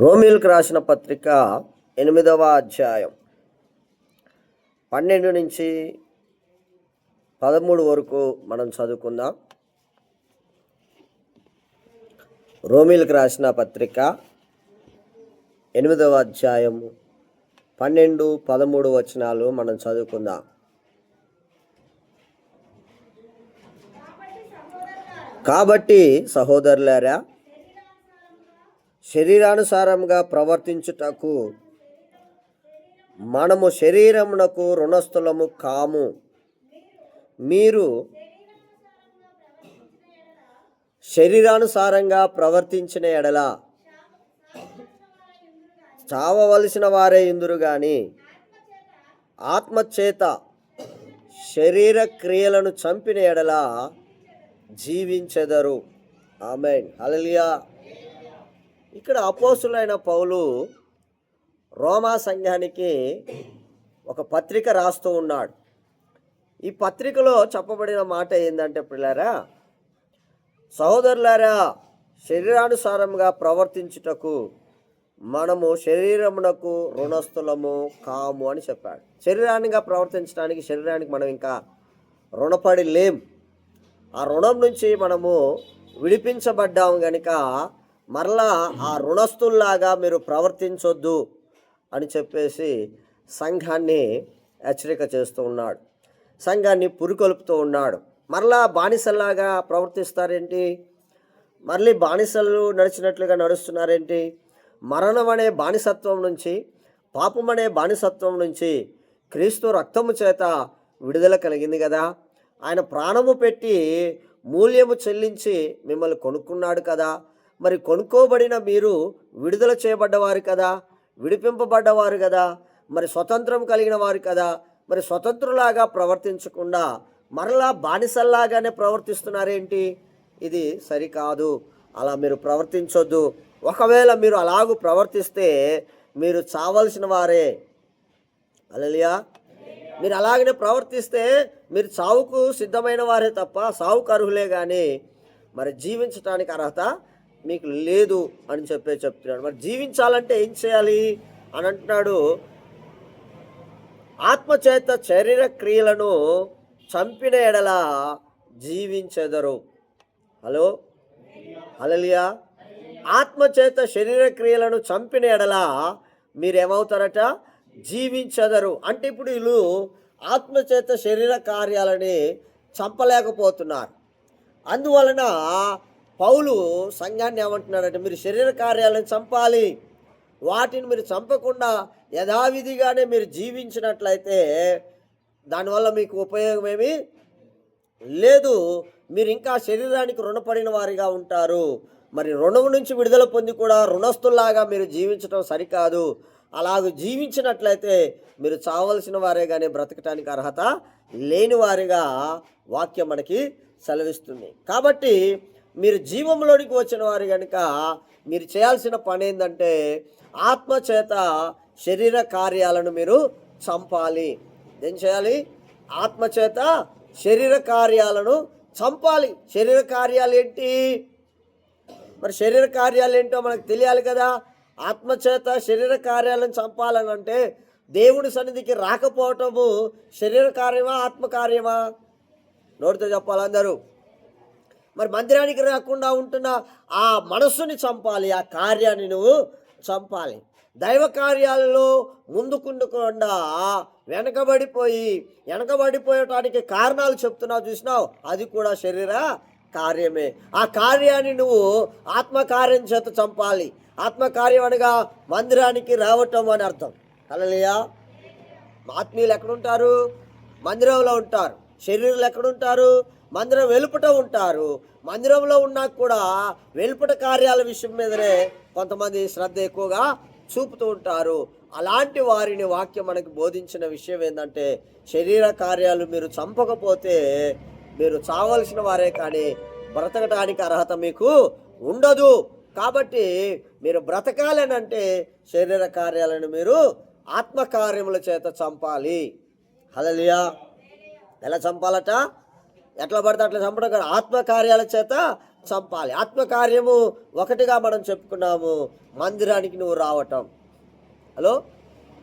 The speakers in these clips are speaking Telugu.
రోమిల్కి రాసిన పత్రిక ఎనిమిదవ అధ్యాయం. పన్నెండు నుంచి పదమూడు వరకు మనం చదువుకుందాం. రోమిల్కి రాసిన పత్రిక ఎనిమిదవ అధ్యాయం పన్నెండు పదమూడు వచనాలు మనం చదువుకుందాం. కాబట్టి సహోదరులారా శరీరానుసారంగా ప్రవర్తించుటకు మనము శరీరమునకు రుణస్థులము కాము. మీరు శరీరానుసారంగా ప్రవర్తించిన ఎడల చావవలసిన వారే ఇందురు కానీ ఆత్మచేత శరీర క్రియలను చంపిన ఎడల జీవించెదరు. ఆమె అలలియా ఇక్కడ అపోసులైన పౌలు రోమా సంఘానికి ఒక పత్రిక రాస్తూ ఉన్నాడు. ఈ పత్రికలో చెప్పబడిన మాట ఏంటంటే పిల్లారా సహోదరులారా శరీరానుసారంగా ప్రవర్తించుటకు మనము శరీరమునకు రుణస్థులము కాము అని చెప్పాడు. శరీరానిగా ప్రవర్తించడానికి శరీరానికి మనం ఇంకా రుణపడి లేం. ఆ రుణం నుంచి మనము విడిపించబడ్డాము కనుక మరలా ఆ రుణస్థుల్లాగా మీరు ప్రవర్తించొద్దు అని చెప్పేసి సంఘాన్ని హెచ్చరిక చేస్తూ ఉన్నాడు. సంఘాన్ని పురికొల్పుతూ ఉన్నాడు. మరలా బానిసల్లాగా ప్రవర్తిస్తారేంటి? మళ్ళీ బానిసలు నడిచినట్లుగా నడుస్తున్నారేంటి? మరణం అనే బానిసత్వం నుంచి పాపం అనే బానిసత్వం నుంచి క్రీస్తు రక్తము చేత విడుదల కలిగింది కదా. ఆయన ప్రాణము పెట్టి మూల్యము చెల్లించి మిమ్మల్ని కొనుక్కున్నాడు కదా. మరి కొనుక్కోబడిన మీరు విడుదల చేయబడ్డవారు కదా విడిపింపబడ్డవారు కదా మరి స్వతంత్రం కలిగిన వారు కదా మరి స్వతంత్రులాగా ప్రవర్తించకుండా మరలా బానిసల్లాగానే ప్రవర్తిస్తున్నారేంటి? ఇది సరికాదు. అలా మీరు ప్రవర్తించొద్దు. ఒకవేళ మీరు అలాగూ ప్రవర్తిస్తే మీరు చావలసిన వారే. అలలియా మీరు అలాగనే ప్రవర్తిస్తే మీరు చావుకు సిద్ధమైన వారే తప్ప సావుకు అర్హులే కానీ మరి జీవించడానికి అర్హత మీకు లేదు అని చెప్పే చెప్తున్నాడు. మరి జీవించాలంటే ఏం చేయాలి అని అంటున్నాడు. ఆత్మచేత శరీర క్రియలను చంపిన ఎడల జీవించెదరు. హలో? హలలియా ఆత్మచేత శరీర క్రియలను చంపిన ఎడల మీరేమవుతారట? జీవించెదరు. అంటే ఇప్పుడు వీళ్ళు ఆత్మచేత శరీర కార్యాలని చంపలేకపోతున్నారు. అందువలన పౌలు సంఘాన్ని ఏమంటున్నాడంటే మీరు శరీర కార్యాలను చంపాలి. వాటిని మీరు చంపకుండా యథావిధిగానే మీరు జీవించినట్లయితే దానివల్ల మీకు ఉపయోగం ఏమి లేదు. మీరు ఇంకా శరీరానికి రుణపడిన వారిగా ఉంటారు. మరి రుణం నుంచి విడుదల పొంది కూడా రుణస్తుల్లాగా మీరు జీవించడం సరికాదు. అలాగ జీవించినట్లయితే మీరు చావలసిన వారే కానీ బ్రతకటానికి అర్హత లేని వారిగా వాక్యం మనకి సెలవిస్తుంది. కాబట్టి మీరు జీవంలోనికి వచ్చిన వారు కనుక మీరు చేయాల్సిన పని ఏంటంటే ఆత్మచేత శరీర కార్యాలను మీరు చంపాలి. ఏం చేయాలి? ఆత్మచేత శరీర కార్యాలను చంపాలి. శరీర కార్యాలు ఏంటి? మరి శరీర కార్యాలు ఏంటో మనకు తెలియాలి కదా. ఆత్మచేత శరీర కార్యాలను చంపాలని అంటే దేవుడి సన్నిధికి రాకపోవటము శరీర కార్యమా ఆత్మకార్యమా నోటితో చెప్పాలి అందరూ? మరి మందిరానికి రాకుండా ఉంటున్న ఆ మనస్సుని చంపాలి ఆ కార్యాన్ని నువ్వు చంపాలి. దైవ కార్యాలలో ముందుకుండకుండా వెనకబడిపోయి వెనకబడిపోయటానికి కారణాలు చెప్తున్నావు చూసినావు? అది కూడా శరీర కార్యమే. ఆ కార్యాన్ని నువ్వు ఆత్మకార్యం చేత చంపాలి. ఆత్మకార్యం అనగా మందిరానికి రావటం అని అర్థం. అలలియా ఆత్మీయులు ఎక్కడుంటారు? మందిరంలో ఉంటారు. శరీరులు ఎక్కడుంటారు? మందిరం వెలుపట ఉంటారు. మందిరంలో ఉన్నా కూడా వెలుపట కార్యాల విషయం మీదనే కొంతమంది శ్రద్ధ ఎక్కువగా చూపుతూ ఉంటారు. అలాంటి వారిని వాక్యం మనకి బోధించిన విషయం ఏంటంటే శరీర కార్యాలు మీరు చంపకపోతే మీరు చావలసిన వారే కానీ బ్రతకటానికి అర్హత మీకు ఉండదు. కాబట్టి మీరు బ్రతకాలనంటే శరీర కార్యాలను మీరు ఆత్మకార్యముల చేత చంపాలి. హలలియా ఎలా చంపాలట? ఎట్లా పడితే అట్లా చంపడం కాదు. ఆత్మకార్యాల చేత చంపాలి. ఆత్మకార్యము ఒకటిగా మనం చెప్పుకున్నాము. మందిరానికి నువ్వు రావటం. హలో?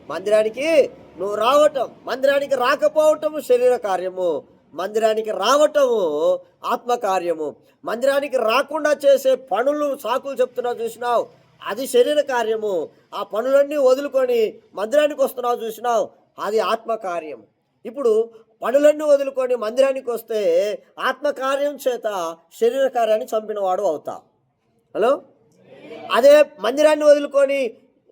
మందిరానికి నువ్వు రావటం. మందిరానికి రాకపోవటము శరీర కార్యము. మందిరానికి రావటము ఆత్మకార్యము. మందిరానికి రాకుండా చేసే పనులు సాకులు చెప్తున్నావు చూసినావు? అది శరీర కార్యము. ఆ పనులన్నీ వదులుకొని మందిరానికి వస్తున్నావు చూసినావు? అది ఆత్మకార్యం ఇప్పుడు పనులన్నీ వదులుకొని మందిరానికి వస్తే ఆత్మకార్యం చేత శరీర కార్యాన్ని చంపినవాడు అవుతా. హలో? అదే మందిరాన్ని వదులుకొని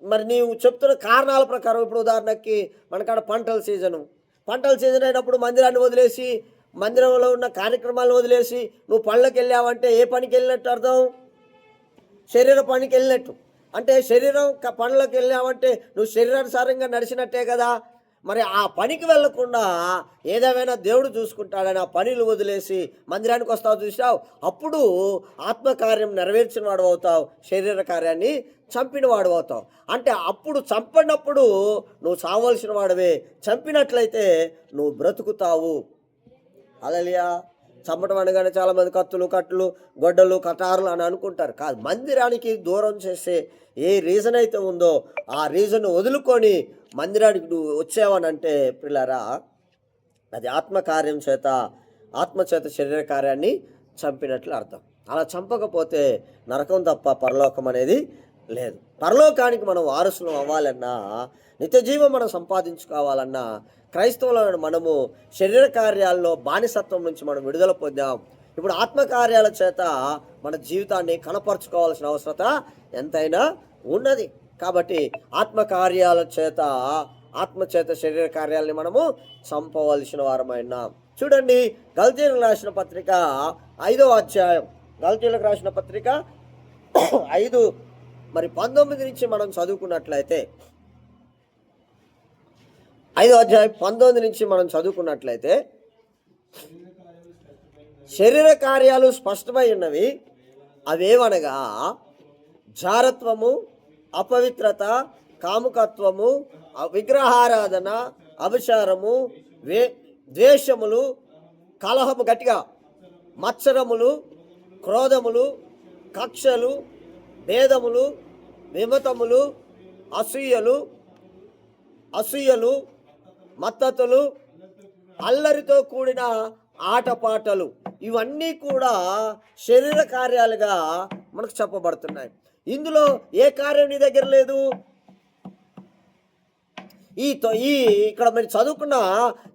మరి నీవు చెప్తున్న కారణాల ప్రకారం ఇప్పుడు ఉదాహరణకి మనకాడ పంటల సీజను. పంటల సీజన్ అయినప్పుడు మందిరాన్ని వదిలేసి మందిరంలో ఉన్న కార్యక్రమాలను వదిలేసి నువ్వు పళ్ళకి వెళ్ళావంటే ఏ పనికి వెళ్ళినట్టు అర్థం? శరీర పనికి వెళ్ళినట్టు. అంటే శరీరం పనులకు వెళ్ళావంటే నువ్వు శరీరానుసారంగా నడిచినట్టే కదా? మరి ఆ పనికి వెళ్ళకుండా ఏదేమైనా దేవుడు చూసుకుంటాడని ఆ పనులు వదిలేసి మందిరానికి వస్తావు చూసావు అప్పుడు ఆత్మకార్యం నెరవేర్చిన వాడు అవుతావు శరీర కార్యాన్ని చంపిన వాడు అవుతావు. అంటే అప్పుడు చంపినప్పుడు నువ్వు చావలసిన వాడివే చంపినట్లయితే నువ్వు బ్రతుకుతావు. అలలియా చంపటం అనగానే చాలామంది కత్తులు కట్లు గొడ్డలు కటారులు అని అనుకుంటారు. కాదు మందిరానికి దూరం చేసే ఏ రీజన్ అయితే ఉందో ఆ రీజన్ వదులుకొని మందిరానికి నువ్వు వచ్చావనంటే పిల్లరా అది ఆత్మకార్యం చేత ఆత్మ చేత శరీర కార్యాన్ని చంపినట్లు అర్థం. అలా చంపకపోతే నరకం తప్ప పరలోకం అనేది లేదు. పరలోకానికి మనం వారసులం అవ్వాలన్నా నిత్యజీవం మనం సంపాదించుకోవాలన్నా క్రైస్తవులను మనము శరీర కార్యాల్లో బానిసత్వం నుంచి మనం విడుదల పొందాం. ఇప్పుడు ఆత్మకార్యాల చేత మన జీవితాన్ని కనపరుచుకోవాల్సిన అవసరత ఎంతైనా ఉన్నది. కాబట్టి ఆత్మకార్యాల చేత ఆత్మచేత శరీర కార్యాలని మనము చంపవలసిన వారమైనాం. చూడండి గల్తీలకు రాసిన పత్రిక ఐదవ అధ్యాయం. గల్తీలకు రాసిన పత్రిక ఐదు మరి పంతొమ్మిది నుంచి మనం చదువుకున్నట్లయితే ఐదో అధ్యాయం పంతొమ్మిది నుంచి మనం చదువుకున్నట్లయితే శరీర కార్యాలు స్పష్టమై ఉన్నవి. అవేవనగా జారత్వము అపవిత్రత కాముకత్వము విగ్రహారాధన అభిచారము వే ద్వేషములు కలహము గట్టిగా మత్సరములు క్రోధములు కక్షలు భేదములు విమతములు అసూయలు అసూయలు మత్తతులు అల్లరితో కూడిన ఆటపాటలు. ఇవన్నీ కూడా శరీర కార్యాలుగా మనకు చెప్పబడుతున్నాయి. ఇందులో ఏ కార్యం నీ దగ్గర లేదు? ఈ ఈ ఇక్కడ మీరు చదువుకున్న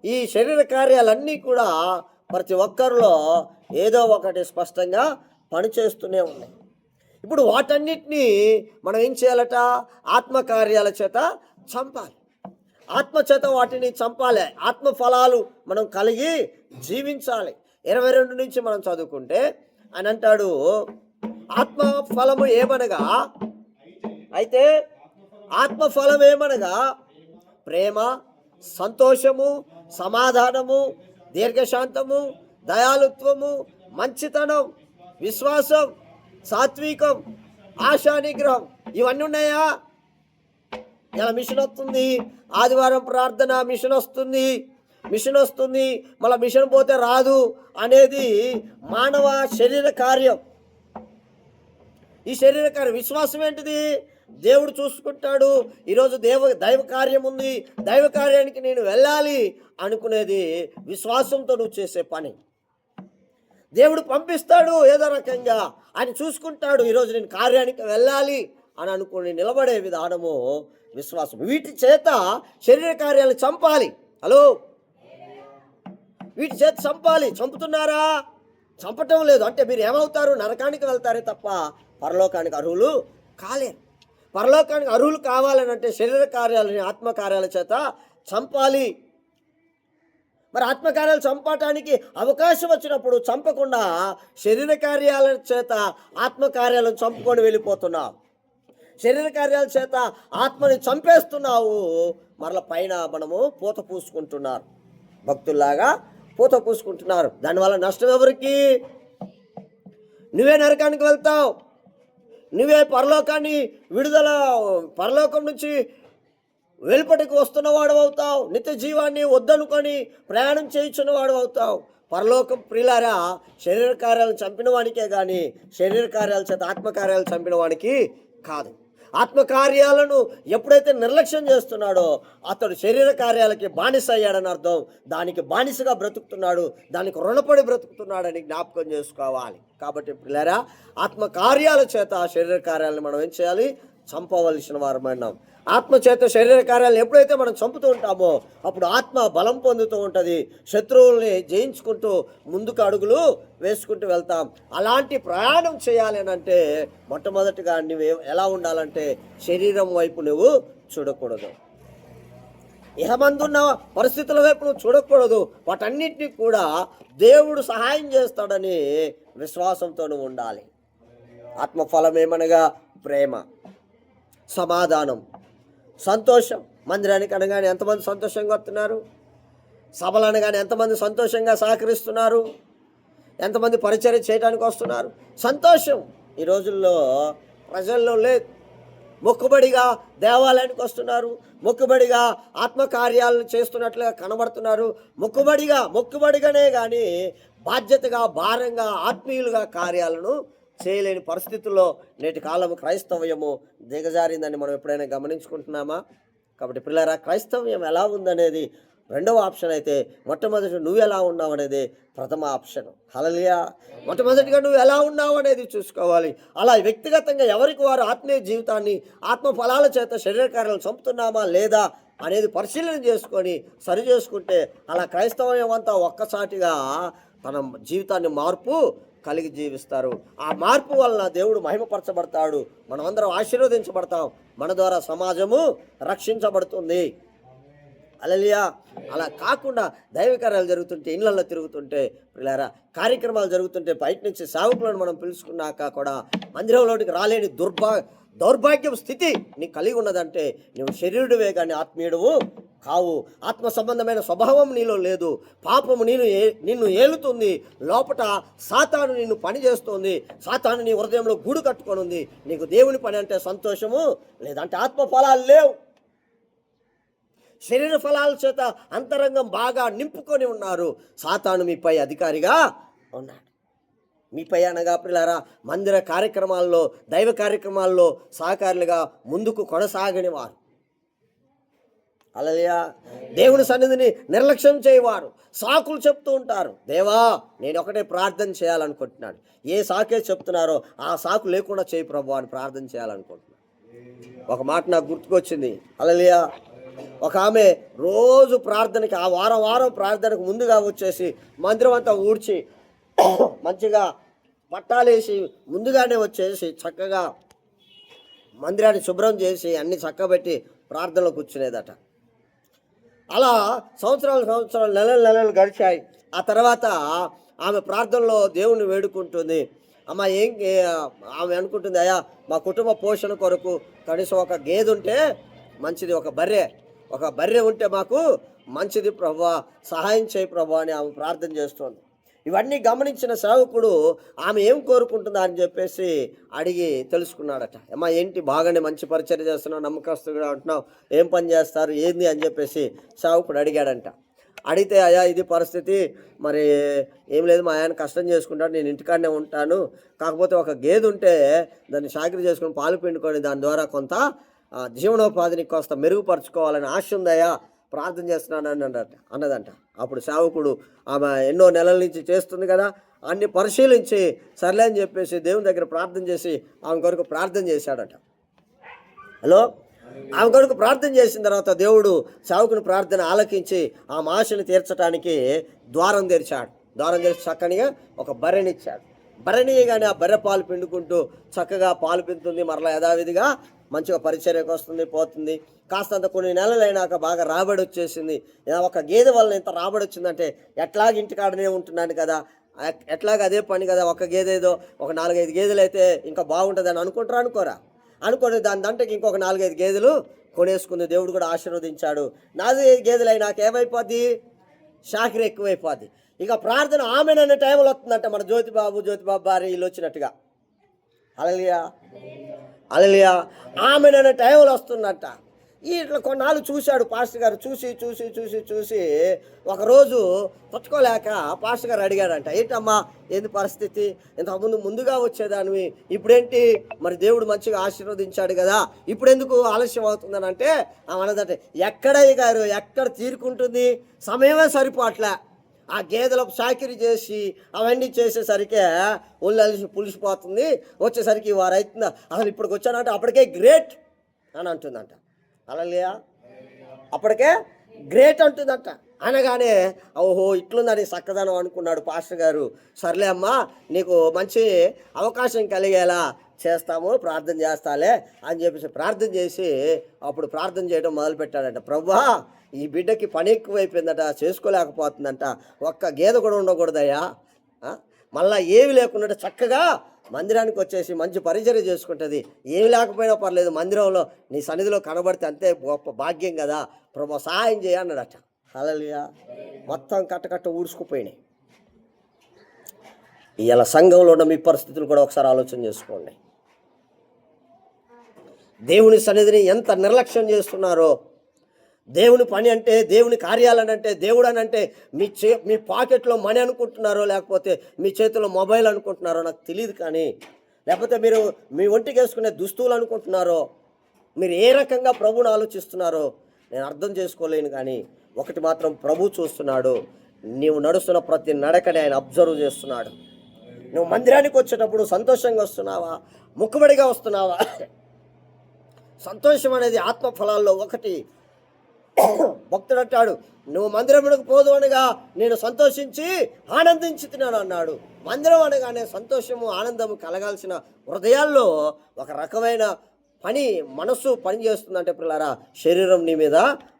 ఈ శరీర కార్యాలన్నీ కూడా ప్రతి ఒక్కరిలో ఏదో ఒకటి స్పష్టంగా పనిచేస్తూనే ఉన్నాయి. ఇప్పుడు వాటన్నిటినీ మనం ఏం చేయాలట? ఆత్మకార్యాల చేత చంపాలి. ఆత్మ చేత వాటిని చంపాలి. ఆత్మ ఫలాలు మనం కలిగి జీవించాలి. ఇరవై రెండు నుంచి మనం చదువుకుంటే అని అంటాడు ఆత్మ ఫలము ఏమనగా? అయితే ఆత్మ ఫలం ఏమనగా ప్రేమ సంతోషము సమాధానము దీర్ఘశాంతము దయాలుత్వము మంచితనం విశ్వాసం సాత్వికం ఆశానిగ్రహం. ఇవన్నీ ఉన్నాయా ఇలా మిషన్ వస్తుంది. ఆదివారం ప్రార్థన మిషన్ వస్తుంది. మిషన్ వస్తుంది. మళ్ళీ మిషన్ పోతే రాదు అనేది మానవ శరీర కార్యం. ఈ శరీరకార విశ్వాసం ఏంటిది? దేవుడు చూసుకుంటాడు ఈరోజు దేవ దైవ కార్యం ఉంది దైవ కార్యానికి నేను వెళ్ళాలి అనుకునేది విశ్వాసంతో నువ్వు చేసే పని. దేవుడు పంపిస్తాడు ఏదో రకంగా ఆయన చూసుకుంటాడు ఈరోజు నేను కార్యానికి వెళ్ళాలి అని అనుకుని నిలబడే విధానము విశ్వాసం. వీటి చేత శరీర కార్యాలు చంపాలి. హలో? వీటి చేత చంపాలి. చంపుతున్నారా? చంపటం లేదు. అంటే మీరు ఏమవుతారు? నరకానికి వెళ్తారే తప్ప పరలోకానికి అర్హులు కాలేరు. పరలోకానికి అర్హులు కావాలనంటే శరీర కార్యాలని ఆత్మకార్యాల చేత చంపాలి. మరి ఆత్మకార్యాలు చంపటానికి అవకాశం వచ్చినప్పుడు చంపకుండా శరీర కార్యాల చేత ఆత్మకార్యాలను చంపుకొని వెళ్ళిపోతున్నావు. శరీర కార్యాల చేత ఆత్మని చంపేస్తున్నావు. మరల పైన మనము పూత పూసుకుంటున్నారు. భక్తుల్లాగా పూత పూసుకుంటున్నారు. దానివల్ల నష్టం ఎవరికి? నువ్వే నరకానికి వెళ్తావు. నువ్వే పరలోకాన్ని విడుదల పరలోకం నుంచి వెలుపటికి వస్తున్నవాడు అవుతావు. నిత్య జీవాన్ని వద్దనుకొని ప్రయాణం చేయించున్నవాడు అవుతావు. పరలోకం ప్రియులారా శరీర కార్యాలను చంపిన వానికే కానీ శరీర కార్యాల చేత ఆత్మకార్యాలు చంపిన వానికి కాదు. ఆత్మకార్యాలను ఎప్పుడైతే నిర్లక్ష్యం చేస్తున్నాడో అతడు శరీర కార్యాలకి బానిస అయ్యాడని అర్థం. దానికి బానిసగా బ్రతుకుతున్నాడు దానికి రుణపడి బ్రతుకుతున్నాడని జ్ఞాపకం చేసుకోవాలి. కాబట్టి పిల్లరా ఆత్మకార్యాల చేత శరీర కార్యాలను మనం ఏం చేయాలి? చంపవలసిన వారమన్నాం ఆత్మ చేత శరీర కార్యాలను ఎప్పుడైతే మనం చంపుతూ ఉంటామో అప్పుడు ఆత్మ బలం పొందుతూ ఉంటుంది. శత్రువుల్ని జయించుకుంటూ ముందుకు అడుగులు వేసుకుంటూ వెళ్తాం. అలాంటి ప్రయాణం చేయాలి అని అంటే మొట్టమొదటిగా నువ్వు ఎలా ఉండాలంటే శరీరం వైపు నువ్వు చూడకూడదు. ఇహమందున్న పరిస్థితుల వైపు నువ్వు చూడకూడదు. వాటన్నిటినీ కూడా దేవుడు సహాయం చేస్తాడని విశ్వాసంతో నువ్వు ఉండాలి. ఆత్మఫలం ఏమనగా ప్రేమ. సమాధానం. సంతోషం. మందిరానికి అనగానే ఎంతమంది సంతోషంగా వస్తున్నారు? సభలు అనగానే ఎంతమంది సంతోషంగా సహకరిస్తున్నారు? ఎంతమంది పరిచయం చేయడానికి వస్తున్నారు? సంతోషం. ఈ రోజుల్లో ప్రజల్లో లేదు. మొక్కుబడిగా దేవాలయానికి వస్తున్నారు. మొక్కుబడిగా ఆత్మకార్యాలను చేస్తున్నట్లుగా కనబడుతున్నారు. మొక్కుబడిగా మొక్కుబడిగానే కానీ బాధ్యతగా భారంగా ఆత్మీయులుగా కార్యాలను చేయలేని పరిస్థితుల్లో నేటి కాలం క్రైస్తవ్యము దిగజారిందని మనం ఎప్పుడైనా గమనించుకుంటున్నామా? కాబట్టి పిల్లరా క్రైస్తవ్యం ఎలా ఉందనేది రెండవ ఆప్షన్ అయితే మొట్టమొదటి నువ్వు ఎలా ఉన్నావు అనేది ప్రథమ ఆప్షన్. హలలియా మొట్టమొదటిగా నువ్వు ఎలా ఉన్నావు అనేది చూసుకోవాలి. అలా వ్యక్తిగతంగా ఎవరికి వారు ఆత్మీయ జీవితాన్ని ఆత్మ ఫలాల చేత శరీరకార్యాలు చంపుతున్నామా లేదా అనేది పరిశీలన చేసుకొని సరి చేసుకుంటే అలా క్రైస్తవ్యం అంతా ఒక్కసాటిగా తన జీవితాన్ని మార్పు కలిగి జీవిస్తారు. ఆ మార్పు వలన దేవుడు మహిమపరచబడతాడు. మనమందరం ఆశీర్వదించబడతాం. మన ద్వారా సమాజము రక్షించబడుతుంది. అలలియా అలా కాకుండా దైవ కార్యాలు జరుగుతుంటే ఇళ్ళల్లో తిరుగుతుంటే పిల్లారా కార్యక్రమాలు జరుగుతుంటే బయట నుంచి సేవకులను మనం పిలుచుకున్నాక కూడా మందిరంలోనికి రాలేని దుర్భా దౌర్భాగ్యం స్థితి నీకు కలిగి ఉన్నదంటే నువ్వు శరీరుడివే కానీ ఆత్మీయుడువు కావు. ఆత్మ సంబంధమైన స్వభావం నీలో లేదు. పాపము నేను నిన్ను ఏలుతుంది. లోపట సాతాను నిన్ను పని చేస్తుంది. సాతాను నీ హృదయంలో గూడు కట్టుకొని ఉంది నీకు దేవుని పని అంటే సంతోషము లేదంటే ఆత్మ ఫలాలు లేవు. శరీర ఫలాల చేత అంతరంగం బాగా నింపుకొని ఉన్నారు. సాతాను మీపై అధికారిగా ఉన్నాడు. మీపై అనగా పిల్లారా మందిర కార్యక్రమాల్లో దైవ కార్యక్రమాల్లో సహకారులుగా ముందుకు కొనసాగని వారు అలలియా దేవుని సన్నిధిని నిర్లక్ష్యం చేయవారు. సాకులు చెప్తూ ఉంటారు. దేవా నేను ఒకటే ప్రార్థన చేయాలనుకుంటున్నాడు ఏ సాకే చెప్తున్నారో ఆ సాకు లేకుండా చేయి ప్రభు అని ప్రార్థన చేయాలనుకుంటున్నాను. ఒక మాట నాకు గుర్తుకొచ్చింది. అలలియా ఒక ఆమె రోజు ప్రార్థనకి ఆ వారం వారం ప్రార్థనకు ముందుగా వచ్చేసి మందిరం అంతా ఊడ్చి మంచిగా పట్టాలేసి ముందుగానే వచ్చేసి చక్కగా మందిరాన్ని శుభ్రం చేసి అన్ని చక్కబెట్టి ప్రార్థనలో కూర్చునేదట అలా సంవత్సరాలు సంవత్సరాలు నెలలు నెలలు గడిచాయి. ఆ తర్వాత ఆమె ప్రార్థనలో దేవుణ్ణి వేడుకుంటుంది. అమ్మ ఏం ఆమె అనుకుంటుంది అయ్యా మా కుటుంబ పోషణ కొరకు కనీసం ఒక గేదె ఉంటే మంచిది ఒక బర్రె ఒక బర్రె ఉంటే మాకు మంచిది ప్రభా సహాయం చేయి ప్రభా అని ఆమె ప్రార్థన చేస్తుంది. ఇవన్నీ గమనించిన సేవకుడు ఆమె ఏం కోరుకుంటుందా అని చెప్పేసి అడిగి తెలుసుకున్నాడట. అమ్మా ఏంటి? బాగానే మంచి పరిచయం చేస్తున్నావు నమ్మకస్తుగా అంటున్నావు ఏం పని చేస్తారు ఏంది? అని చెప్పేసి సేవకుడు అడిగాడంట. అడిగితే అయ్యా ఇది పరిస్థితి మరి ఏం లేదు మా ఆయన కష్టం చేసుకుంటాడు నేను ఇంటికాడనే ఉంటాను. కాకపోతే ఒక గేదె ఉంటే దాన్ని చాకరీ చేసుకుని పాలు పిండుకొని దాని ద్వారా కొంత జీవనోపాధిని కొంత మెరుగుపరచుకోవాలని ఆశ ఉందయ్యా. ప్రార్థన చేస్తున్నాను అన్నట అన్నదంట. అప్పుడు సేవకుడు ఆమె ఎన్నో నెలల నుంచి చేస్తుంది కదా అన్ని పరిశీలించి సర్లే అని చెప్పేసి దేవుని దగ్గర ప్రార్థన చేసి ఆమె కొరకు ప్రార్థన చేశాడట. హలో? ఆమె కొరకు ప్రార్థన చేసిన తర్వాత దేవుడు సేవకుని ప్రార్థన ఆలకించి ఆ ఆశను తీర్చడానికి ద్వారం తెరిచాడు. ద్వారం తెరిచి చక్కనిగా ఒక బర్రెనిచ్చాడు. బర్రెనియగానే ఆ బర్రె పాలు పిండుకుంటూ చక్కగా పాలు పిండుతుంది మరలా యథావిధిగా మంచిగా పరిచర్యకు వస్తుంది పోతుంది. కాస్తంత కొన్ని నెలలైనాక బాగా రాబడి వచ్చేసింది ఒక గేదె వల్ల ఇంత రాబడి వచ్చిందంటే ఎట్లాగ ఇంటికాడనే ఉంటున్నాను కదా. ఎట్లాగ అదే పని కదా. ఒక గేదె ఏదో ఒక నాలుగైదు గేదెలు అయితే ఇంకా బాగుంటుందని అనుకుంటారా అనుకోరా? అనుకోని దాని దంటకి ఇంకొక నాలుగైదు గేదెలు కొనేసుకుంది. దేవుడు కూడా ఆశీర్వదించాడు. నాలుగైదు గేదెలు అయి నాకేమైపోద్ది షాకిరి ఎక్కువైపోద్ది. ఇక ప్రార్థన ఆమెననే టైంలో వస్తుందంట మన జ్యోతిబాబు జ్యోతిబాబు భార్య వీళ్ళు వచ్చినట్టుగా అలాగే అలలియా ఆమెననే టైంలో వస్తుందంట ఈ ఇట్లా కొన్నాళ్ళు చూశాడు పాస్టర్ గారు. చూసి చూసి చూసి చూసి ఒకరోజు పుచ్చుకోలేక పాస్టర్ గారు అడిగాడంట ఏంటమ్మా ఏంది పరిస్థితి? ఇంతకుముందు ముందుగా వచ్చేదానివి. ఇప్పుడేంటి? మరి దేవుడు మంచిగా ఆశీర్వదించాడు కదా. ఇప్పుడెందుకు ఆలస్యం అవుతుందని అంటే ఆమె అన్నదంటే ఎక్కడ గారు? ఎక్కడ తీరుకుంటుంది? సమయమే సరిపోట్లే ఆ గేదెలకు సాకిరి చేసి అవన్నీ చేసేసరికి ఒళ్ళు పులిసిపోతుంది. వచ్చేసరికి వారు అవుతుందా అసలు ఇప్పటికి వచ్చానంటే అప్పటికే గ్రేట్ అని అంటుందంట. అలలియా? అప్పటికే గ్రేట్ అంటుందంట. అనగానే ఓహో ఇట్లుందని చక్కదనం అనుకున్నాడు పాస్టర్ గారు. సర్లే అమ్మా నీకు మంచి అవకాశం కలిగేలా చేస్తాము ప్రార్థన చేస్తాలే అని చెప్పేసి ప్రార్థన చేసి అప్పుడు ప్రార్థన చేయడం మొదలుపెట్టాడంట. ప్రభా ఈ బిడ్డకి పని ఎక్కువైపోయిందట చేసుకోలేకపోతుందంట. ఒక్క గేదె కూడా ఉండకూడదయ్యా. మళ్ళా ఏమి లేకుండా చక్కగా మందిరానికి వచ్చేసి మంచి పరిచర్య చేసుకుంటుంది. ఏమి లేకపోయినా పర్లేదు మందిరంలో నీ సన్నిధిలో కనబడితే అంతే గొప్ప భాగ్యం కదా. ప్రభు సహాయం చేయన్నాడట అన్నాడట. మొత్తం కట్టకట్ట ఊడ్చుకుపోయినాయి. ఇలా సంఘంలో ఉన్న మీ పరిస్థితులు కూడా ఒకసారి ఆలోచన చేసుకోండి. దేవుని సన్నిధిని ఎంత నిర్లక్ష్యం చేస్తున్నారో దేవుని పని అంటే దేవుని కార్యాలని అంటే దేవుడు అని అంటే మీ చే మీ పాకెట్లో మనీ అనుకుంటున్నారో లేకపోతే మీ చేతిలో మొబైల్ అనుకుంటున్నారో నాకు తెలియదు కానీ లేకపోతే మీరు మీ ఒంటికి వేసుకునే దుస్తువులు అనుకుంటున్నారో మీరు ఏ రకంగా ప్రభుని ఆలోచిస్తున్నారో నేను అర్థం చేసుకోలేను కానీ ఒకటి మాత్రం ప్రభు చూస్తున్నాడు. నీవు నడుస్తున్న ప్రతి నడకని ఆయన అబ్జర్వ్ చేస్తున్నాడు. నువ్వు మందిరానికి వచ్చేటప్పుడు సంతోషంగా వస్తున్నావా? ముక్కుబడిగా వస్తున్నావా? సంతోషం అనేది ఆత్మ ఫలాల్లో ఒకటి. భక్తుడు అంటాడు నువ్వు మందిరమునకు పోదు అనగా నేను సంతోషించి ఆనందించి తిన్నాను అన్నాడు. మందిరం అనగానే సంతోషము ఆనందము కలగాల్సిన హృదయాల్లో ఒక రకమైన పని మనస్సు పనిచేస్తుందంటే పిల్లారా శరీరం నీ మీద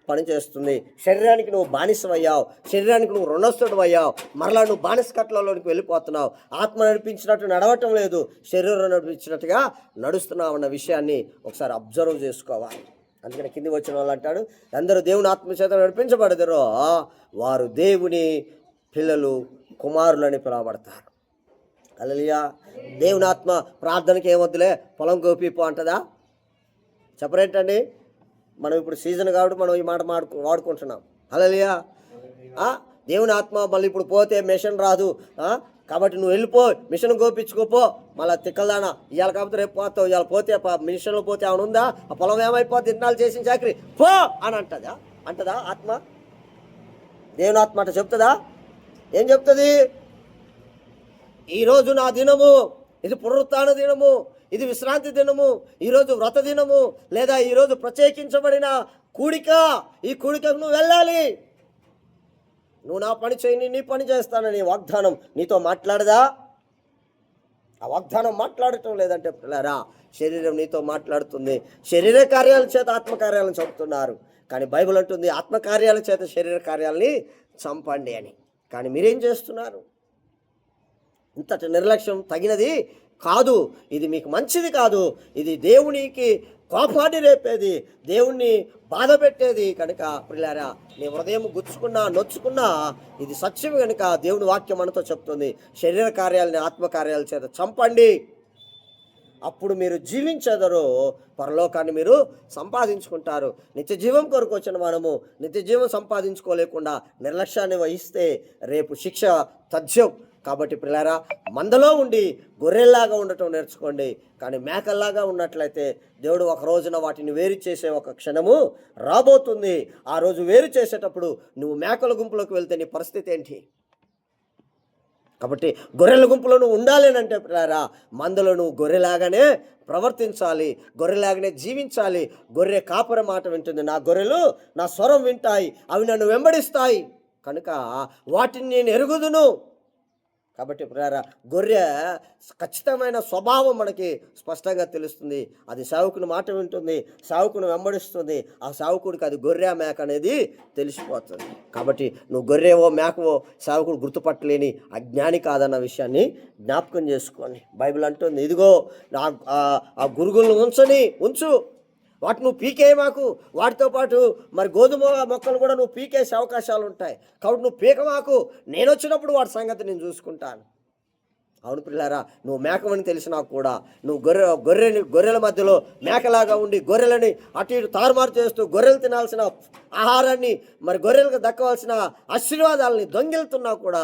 పనిచేస్తుంది శరీరానికి నువ్వు బానిసమయ్యావు శరీరానికి నువ్వు రుణస్థుడు అయ్యావు మరలా నువ్వు బానిస కట్లలోనికి వెళ్ళిపోతున్నావు. ఆత్మ నడిపించినట్టు నడవటం లేదు శరీరం నడిపించినట్టుగా నడుస్తున్నావు అన్న విషయాన్ని ఒకసారి అబ్జర్వ్ చేసుకోవాలి. అందుకని కింది వచ్చిన వాళ్ళు అంటాడు అందరూ దేవుని ఆత్మచేత నడిపించబడదరో వారు దేవుని పిల్లలు కుమారులని పిలవబడతారు. అలలియా దేవుని ఆత్మ ప్రార్థనకి ఏమొద్దులే? పొలం గోపిపో అంటదా? చెప్పరేంటండి? మనం ఇప్పుడు సీజన్ కాబట్టి మనం ఈ మాట మాడుకు వాడుకుంటున్నాం. అలలియా దేవుని ఆత్మ మళ్ళీ ఇప్పుడు పోతే మిషన్ రాదు. కాబట్టి నువ్వు వెళ్ళిపో మిషన్ గోపించుకోపో. మళ్ళీ తిక్కలదానా ఇవాళ కాకపోతే రేపు పోతావు ఇవాళ పోతే మిషన్లో పోతే ఏమైనా ఉందా? ఆ పొలం ఏమైపోతే ఇన్నాళ్ళు చేసిన చాకరీ. పో అని అంటదా? అంటదా ఆత్మ? దేవుని ఆత్మ అంట చెప్తుందా? ఏం చెప్తుంది? ఈరోజు నా దినము ఇది పునరుత్న దినము ఇది విశ్రాంతి దినము ఈరోజు వ్రత దినము లేదా ఈరోజు ప్రత్యేకించబడిన కూడిక ఈ కూడికకు నువ్వు వెళ్ళాలి. నువ్వు నా పని చేయని నీ పని చేస్తానని వాగ్దానం నీతో మాట్లాడదా? ఆ వాగ్దానం మాట్లాడటం లేదంటే పిల్లరా శరీరం నీతో మాట్లాడుతుంది. శరీర కార్యాల చేత ఆత్మకార్యాలను చంపుతున్నారు. కానీ బైబిల్ అంటుంది ఆత్మకార్యాల చేత శరీర కార్యాలని చంపండి అని. కానీ మీరేం చేస్తున్నారు? ఇంతటి నిర్లక్ష్యం తగినది కాదు. ఇది మీకు మంచిది కాదు. ఇది దేవునికి కోపాన్ని రేపేది దేవుణ్ణి బాధ పెట్టేది కనుక పిల్లారా నీ హృదయం గుచ్చుకున్నా నొచ్చుకున్నా ఇది సత్యం కనుక దేవుని వాక్యం మనతో చెప్తుంది. శరీర కార్యాలని ఆత్మకార్యాల చేత చంపండి. అప్పుడు మీరు జీవించదరు పరలోకాన్ని మీరు సంపాదించుకుంటారు. నిత్య జీవం కొరకు వచ్చిన మనము నిత్య జీవం సంపాదించుకోలేకుండా నిర్లక్ష్యాన్ని వహిస్తే రేపు శిక్ష తథ్యం. కాబట్టి పిల్లారా మందలో ఉండి గొర్రెల్లాగా ఉండటం నేర్చుకోండి. కానీ మేకల్లాగా ఉన్నట్లయితే దేవుడు ఒక రోజున వాటిని వేరు చేసే ఒక క్షణము రాబోతుంది. ఆ రోజు వేరు చేసేటప్పుడు నువ్వు మేకల గుంపులోకి వెళ్తే నీ పరిస్థితి ఏంటి? కాబట్టి గొర్రెల గుంపులో నువ్వు ఉండాలి పిల్లారా మందలో నువ్వు గొర్రెలాగానే ప్రవర్తించాలి గొర్రెలాగానే జీవించాలి. గొర్రె కాపర మాట వింటుంది నా గొర్రెలు నా స్వరం వింటాయి అవి నన్ను వెంబడిస్తాయి. కనుక వాటిని నేను ఎరుగుదును. కాబట్టి ప్రేర గొర్రె ఖచ్చితమైన స్వభావం మనకి స్పష్టంగా తెలుస్తుంది. అది సావుకుని మాట వింటుంది సావుకుని వెంబడిస్తుంది. ఆ సావుకుడికి అది గొర్రె మేక అనేది తెలిసిపోతుంది. కాబట్టి నువ్వు గొర్రెవో మేకవో సావుకుడు గుర్తుపట్టలేని అజ్ఞాని కాదన్న విషయాన్ని జ్ఞాపకం చేసుకోండి. బైబిల్ అంటుంది ఇదిగో నా ఆ- ఆ గురుగులను ఉంచని ఉంచు. వాటి నువ్వు పీకే మాకు వాటితో పాటు మరి గోధుమ మొక్కలు కూడా నువ్వు పీకేసే అవకాశాలు ఉంటాయి. కాబట్టి నువ్వు పీక మాకు. నేను వచ్చినప్పుడు వాటి సంగతి నేను చూసుకుంటాను. అవును పిల్లారా నువ్వు మేకమని తెలిసినా కూడా నువ్వు గొర్రె గొర్రెని గొర్రెల మధ్యలో మేకలాగా ఉండి గొర్రెలని అటు ఇటు తారుమారు చేస్తూ గొర్రెలు తినాల్సిన ఆహారాన్ని మరి గొర్రెలకు దక్కవలసిన ఆశీర్వాదాలని దొంగిలుతున్నా కూడా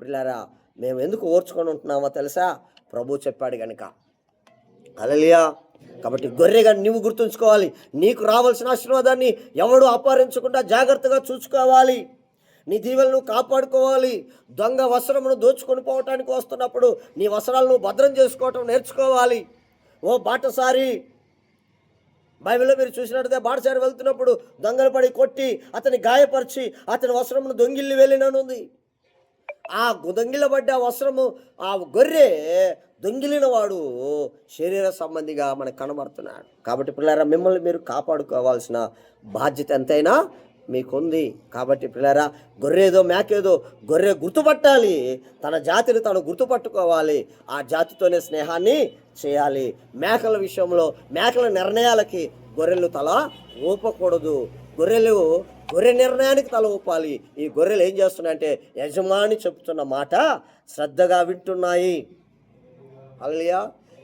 పిల్లారా మేము ఎందుకు ఓర్చుకొని ఉంటున్నామో తెలుసా? ప్రభు చెప్పాడు కనుక అలలియా కాబట్టి గొర్రెగా నువ్వు గుర్తుంచుకోవాలి. నీకు రావాల్సిన ఆశీర్వాదాన్ని ఎవడు అపహరించకుండా జాగ్రత్తగా చూసుకోవాలి. నీ దీవెలను కాపాడుకోవాలి. దొంగ వస్త్రమును దోచుకొని పోవటానికి వస్తున్నప్పుడు నీ వస్త్రాలను భద్రం చేసుకోవటం నేర్చుకోవాలి. ఓ బాటసారి బైబిల్లో మీరు చూసినట్టుగా బాటసారి వెళ్తున్నప్పుడు దొంగలు పడి కొట్టి అతని గాయపరిచి అతని వస్త్రమును దొంగిల్లి వెళ్ళిననుంది. ఆ దొంగిలబడ్డ వస్త్రము ఆ గొర్రె దొంగిలిన వాడు శరీర సంబంధిగా మనకు కనబడుతున్నాడు. కాబట్టి పిల్లరా మిమ్మల్ని మీరు కాపాడుకోవాల్సిన బాధ్యత ఎంతైనా మీకుంది. కాబట్టి పిల్లరా గొర్రెదో మేకేదో గొర్రె గుర్తుపట్టాలి. తన జాతిని తను గుర్తుపట్టుకోవాలి. ఆ జాతితోనే స్నేహాన్ని చేయాలి. మేకల విషయంలో మేకల నిర్ణయాలకి గొర్రెలు తల ఊపకూడదు. గొర్రెలు గొర్రె నిర్ణయానికి తల ఊపాలి. ఈ గొర్రెలు ఏం చేస్తున్నాయంటే యజమాని చెప్తున్న మాట శ్రద్ధగా వింటున్నాయి. అలలియా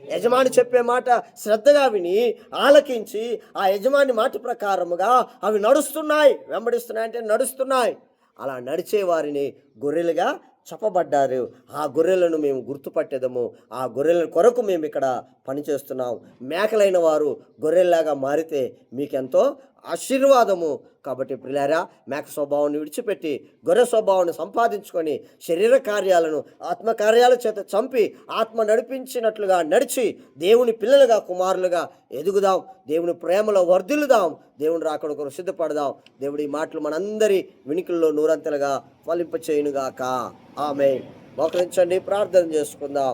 యజమాని చెప్పే మాట శ్రద్ధగా విని ఆలకించి ఆ యజమాని మాట ప్రకారముగా అవి నడుస్తున్నాయి. వెంబడిస్తున్నాయి అంటే నడుస్తున్నాయి. అలా నడిచే వారిని గొర్రెలుగా చెప్పబడ్డారు. ఆ గొర్రెలను మేము గుర్తుపట్టేదము. ఆ గొర్రెల కొరకు మేము ఇక్కడ పనిచేస్తున్నాం. మేకలైన వారు గొర్రెల్లాగా మారితే మీకెంతో ఆశీర్వాదము. కాబట్టి ప్రిలారా మేక స్వభావాన్ని విడిచిపెట్టి గొర్రె స్వభావాన్ని సంపాదించుకొని శరీర కార్యాలను ఆత్మ కార్యాల చేత చంపి ఆత్మ నడిపించినట్లుగా నడిచి దేవుని పిల్లలుగా కుమారులుగా ఎదుగుదాం. దేవుని ప్రేమలో వర్ధిల్లుదాం. దేవుని రాకడ కొరకు సిద్ధపడదాం. దేవుడి మాటలు మనందరి వినికిల్లో నూరంతలుగా ఫలింపచేయునుగాక. ఆమె మోకరించండి ప్రార్థన చేసుకుందాం.